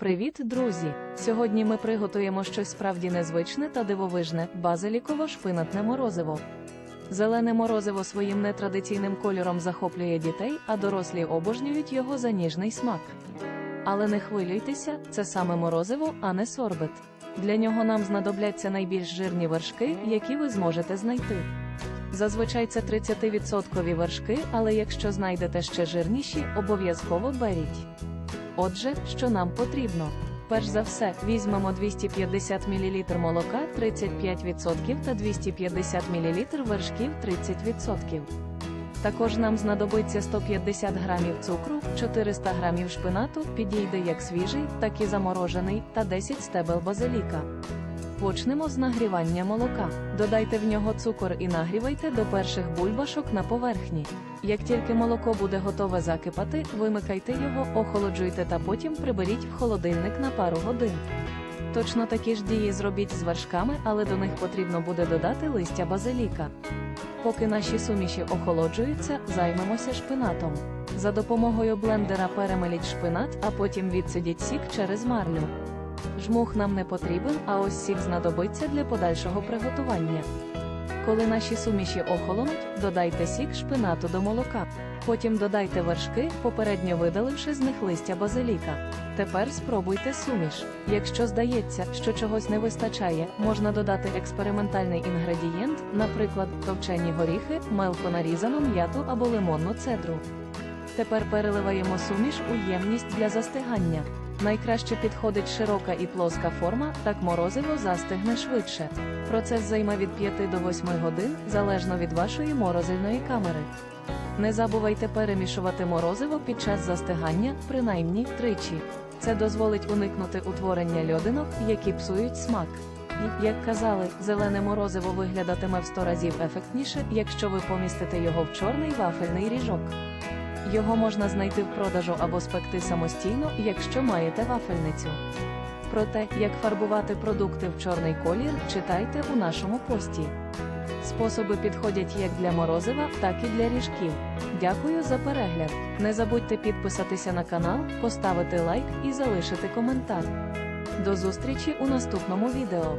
Привіт, друзі! Сьогодні ми приготуємо щось справді незвичне та дивовижне базиліково-шпинатне морозиво. Зелене морозиво своїм нетрадиційним кольором захоплює дітей, а дорослі обожнюють його за ніжний смак. Але не хвилюйтеся, це саме морозиво, а не сорбет. Для нього нам знадобляться найбільш жирні вершки, які ви зможете знайти. Зазвичай це 30% вершки, але якщо знайдете ще жирніші, обов'язково беріть. Отже, що нам потрібно? Перш за все, візьмемо 250 мл молока 35% та 250 мл вершків 30%. Також нам знадобиться 150 грамів цукру, 400 грамів шпинату, підійде як свіжий, так і заморожений, та 10 стебел базиліка. Почнемо з нагрівання молока. Додайте в нього цукор і нагрівайте до перших бульбашок на поверхні. Як тільки молоко буде готове закипати, вимикайте його, охолоджуйте та потім приберіть в холодильник на пару годин. Точно такі ж дії зробіть з вершками, але до них потрібно буде додати листя базиліка. Поки наші суміші охолоджуються, займемося шпинатом. За допомогою блендера перемеліть шпинат, а потім відсидіть сік через марлю. Жмух нам не потрібен, а ось сік знадобиться для подальшого приготування. Коли наші суміші охолонуть, додайте сік шпинату до молока. Потім додайте вершки, попередньо видаливши з них листя базиліка. Тепер спробуйте суміш. Якщо здається, що чогось не вистачає, можна додати експериментальний інгредієнт, наприклад, товчені горіхи, мелко нарізану м'яту або лимонну цедру. Тепер переливаємо суміш у ємність для застигання. Найкраще підходить широка і плоска форма, так морозиво застигне швидше. Процес займе від 5 до 8 годин, залежно від вашої морозильної камери. Не забувайте перемішувати морозиво під час застигання, принаймні тричі. Це дозволить уникнути утворення льодинок, які псують смак. І, як казали, зелене морозиво виглядатиме в 100 разів ефектніше, якщо ви помістите його в чорний вафельний ріжок. Його можна знайти в продажу або спекти самостійно, якщо маєте вафельницю. Про те, як фарбувати продукти в чорний колір, читайте у нашому пості. Способи підходять як для морозива, так і для ріжків. Дякую за перегляд. Не забудьте підписатися на канал, поставити лайк і залишити коментар. До зустрічі у наступному відео.